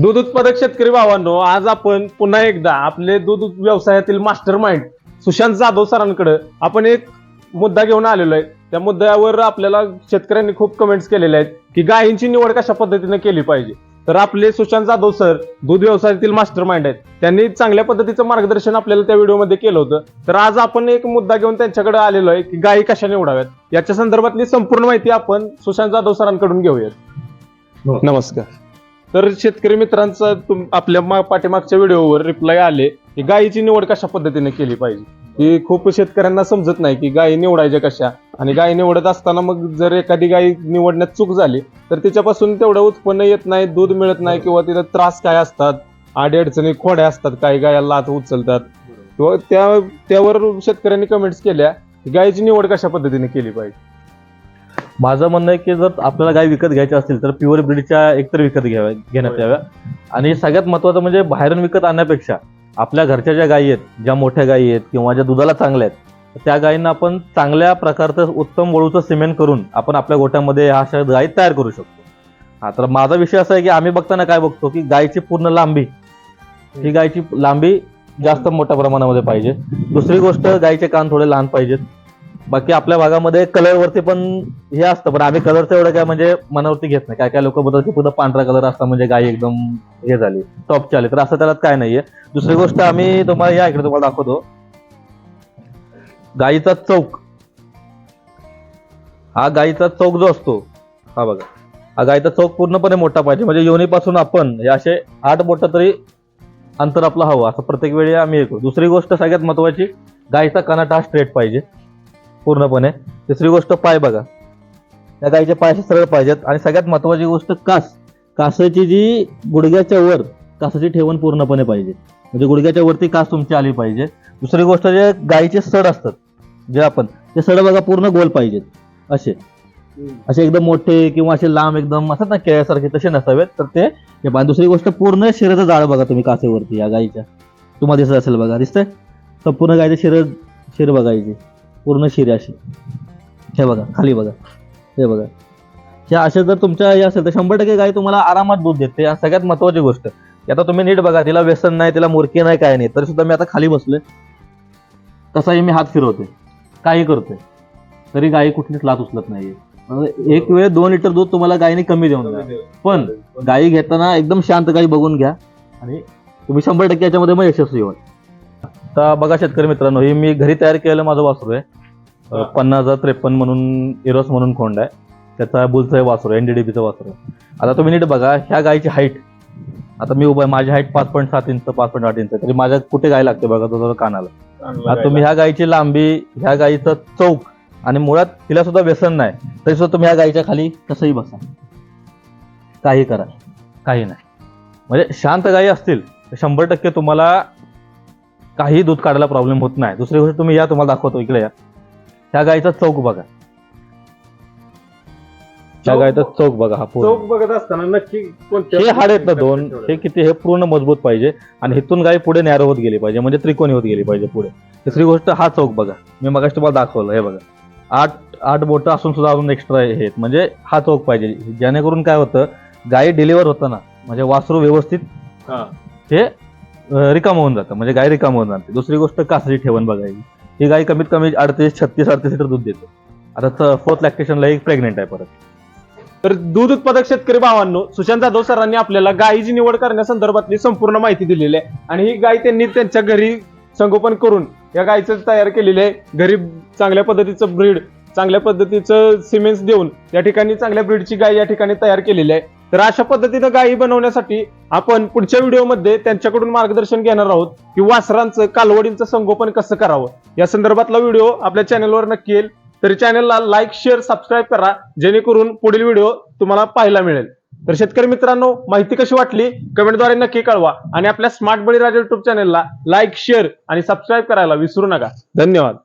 दूध उत्पादक शेतकरी भावांनो आज आपण पुन्हा एकदा आपले दूध व्यवसायातील मास्टर माइंड सुशांत जाधव सरांकडे आपण एक मुद्दा घेऊन आलेलो आहे. त्या मुद्द्यावर आपल्याला शेतकऱ्यांनी खूप कमेंट्स केलेले आहेत की गायींची निवड कशा पद्धतीने केली पाहिजे. तर आपले सुशांत जाधव सर दूध व्यवसायातील मास्टर माइंड आहेत. त्यांनी चांगल्या पद्धतीचं मार्गदर्शन आपल्याला त्या व्हिडिओमध्ये केलं होतं. तर आज आपण एक मुद्दा घेऊन त्यांच्याकडे आलेलो आहे की गायी कशा निवडाव्यात. याच्या संदर्भातली संपूर्ण माहिती आपण सुशांत जाधव सरांकडून घेऊयात. नमस्कार. तर शेतकरी मित्रांचा तुम- आपल्या मा- पाठीमागच्या व्हिडिओवर रिप्लाय आले की गायीची निवड कशा पद्धतीने केली पाहिजे? ही खूप शेतकऱ्यांना समजत नाही की गायी निवडायच्या कशा आणि गायी निवडत असताना मग जर एखादी गायी निवडण्यात चूक झाली तर तिच्यापासून तेवढं उत्पन्न येत नाही दूध मिळत नाही किंवा तिला त्रास काय असतात आडी अडचणी खोड्या असतात काही गाया लात उचलतात. किंवा त्या त्यावर शेतकऱ्यांनी कमेंट्स केल्या की गायीची निवड कशा पद्धतीने केली पाहिजे? माझं म्हणणं आहे की जर आपल्याला गाय विकत घ्यायच्या असतील तर प्युअर ब्रीडच्या एकतर विकत घ्याव्या घेण्यात याव्या. आणि सगळ्यात महत्वाचं म्हणजे बाहेरून विकत आणण्यापेक्षा आपल्या घरच्या ज्या गायी आहेत ज्या मोठ्या गायी आहेत किंवा ज्या दुधाला चांगल्या आहेत त्या गायींना आपण चांगल्या प्रकारचं उत्तम वळूचं सिमेंट करून आपण आपल्या गोट्यामध्ये ह्या अशा गायी तयार करू शकतो. हा तर माझा विषय असा आहे की आम्ही बघताना काय बघतो की गायीची पूर्ण लांबी ही गायची लांबी जास्त मोठ्या प्रमाणामध्ये पाहिजे. दुसरी गोष्ट गायीचे कान थोडे लहान पाहिजेत. बाकी आपल्या भागामध्ये कलरवरती पण हे असतं पण आम्ही कलरचं एवढं काय म्हणजे मनावरती घेत नाही. काय काय लोक बदल की पुढं पांढरा कलर असता म्हणजे गाय एकदम हे झाली टॉपची आली. तर असं त्याला काय नाहीये. दुसरी गोष्ट आम्ही तुम्हाला या इकडे तुम्हाला दाखवतो. गायीचा चौक. हा गायीचा चौक जो असतो हा बघा. हा गायीचा चौक पूर्णपणे मोठा पाहिजे. म्हणजे योनीपासून आपण हे असे आठ बोट तरी अंतर आपलं हवं. असं प्रत्येक वेळी आम्ही येतो दुसरी गोष्ट सगळ्यात महत्वाची गायीचा कनाटा हा स्ट्रेट पाहिजे. पूर्णपणे. तिसरी गोष्ट पाय बघा. त्या गाईचे पाय असे सरळ पाहिजेत आणि सगळ्यात महत्वाची गोष्ट कास. कासाची जी गुडघ्याच्या वर कासाची ठेवण पूर्णपणे पाहिजे. म्हणजे गुडघ्याच्या वरती कास तुमची आली पाहिजे. दुसरी गोष्ट जे गाईचे सड असतात जे आपण ते सड बघा पूर्ण गोल पाहिजेत. असे. असे एकदम मोठे किंवा असे लांब एकदम असतात ना केळ्यासारखे तसे नसावेत तर ते आणि दुसरी गोष्ट पूर्ण शिराचं जाळ बघा तुम्ही कासेवरती या गाईच्या. तुम्हाला दिसत असेल बघा दिसतंय? संपूर्ण गायचे शिर शिर बघायची पूर्ण शिरे अशी. हे बघा खाली बघा. हे बघा. हे असे जर तुमच्या हे असेल तर शंभर टक्के गाय तुम्हाला आरामात दूध देते. या सगळ्यात महत्वाची गोष्ट. आता तुम्ही नीट बघा तिला व्यसन नाही तिला मुरकी नाही काय नाही. तरी सुद्धा मी आता खाली बसलोय. तसाही मी हात फिरवते काही करतोय. तरी गायी कुठलीच लात उचलत नाहीये. म्हणजे एक वेळ दोन लिटर दूध तुम्हाला गायीने कमी देऊन द्या. पण गायी घेताना एकदम शांत गायी बघून घ्या. आणि तुम्ही शंभर टक्के याच्यामध्ये मग यशस्वी व्हाल. आता बघा शेतकरी मित्रांनो हे मी घरी तयार केलेलं माझं वासरू आहे. पन्नास हजार त्रेपन्न म्हणून इरोस म्हणून खोंड आहे. त्याचा बुलचं हे वासरू आहे एनडीडीपीचं वासरू आहे. आता तुम्ही नीट बघा ह्या गायची हाईट आता मी उभा आहे माझी हाईट पाच पॉईंट सात इंच पाच पॉईंट आठ इंच आहे. तरी माझ्या कुठे गाय लागते बघा तो कानाला. आता तुम्ही ह्या गायीची लांबी ह्या गायीचं चौक आणि मुळात तिला सुद्धा व्यसन नाही. तरी सुद्धा तुम्ही ह्या गायीच्या खाली कसंही बसा. काही करा. काही नाही. म्हणजे शांत गायी असतील तर शंभर टक्के तुम्हाला काही दूध काढायला प्रॉब्लेम होत नाही. दुसरी गोष्ट तुम्ही या तुम्हाला दाखवतो. इकडे या. ह्या गायीचा चौक बघा. ह्या गायीचा चौक बघा हा पूर्ण. चौक बघत असताना नक्की कोणत्या हे हाड आहेत ना दोन. हे किती हे पूर्ण मजबूत पाहिजे. आणि इथून गाय पुढे नॅरो होत गेली पाहिजे. म्हणजे त्रिकोणी होत गेली पाहिजे पुढे. तिसरी गोष्ट हा चौक बघा. मी मगाशी तुम्हाला दाखवलं हे बघा. आठ आठ बोटं असून सुद्धा अजून एक्स्ट्रा आहेत. म्हणजे हा चौक पाहिजे. जेणेकरून काय होतं गाय डिलिव्हर होतं ना म्हणजे वासरू व्यवस्थित हा. हे रिकाम होऊन जातं. म्हणजे गाय रिकाम होऊन जाते दुसरी गोष्ट कासरी ठेवण बघायची. ही गाय कमीत कमी अडतीस छत्तीस अडतीस लिटर दूध देते. आता फोर्थ लॅक्टेशनला एक प्रेग्नेंट आहे परत. तर दूध उत्पादक शेतकरी भावांनो सुशांत जाधव सरांनी आपल्याला गायीची निवड करण्यासंदर्भातली संपूर्ण माहिती दिलेली आहे. आणि ही गाय त्यांनी त्यांच्या घरी संगोपन करून या गायीचं तयार केलेले आहे. घरी चांगल्या पद्धतीचं ब्रीड चांगल्या पद्धतीचं सिमेंट्स देऊन या ठिकाणी चांगल्या ब्रीडची गाय या ठिकाणी तयार केलेली आहे. तर अशा पद्धतीनं गायी बनवण्यासाठी आपण पुढच्या व्हिडिओमध्ये त्यांच्याकडून मार्गदर्शन घेणार आहोत की वासरांचं कालवडींचं संगोपन कसं करावं. या संदर्भातला व्हिडिओ आपल्या चॅनलवर नक्की येईल. तर चॅनलला लाईक शेअर सबस्क्राईब करा जेणेकरून पुढील व्हिडिओ तुम्हाला पाहायला मिळेल. तर शेतकरी मित्रांनो माहिती कशी वाटली? कमेंटद्वारे नक्की कळवा. आणि आपल्या स्मार्ट बळीराजा युट्यूब चॅनलला लाईक शेअर आणि सबस्क्राईब करायला विसरू नका. धन्यवाद.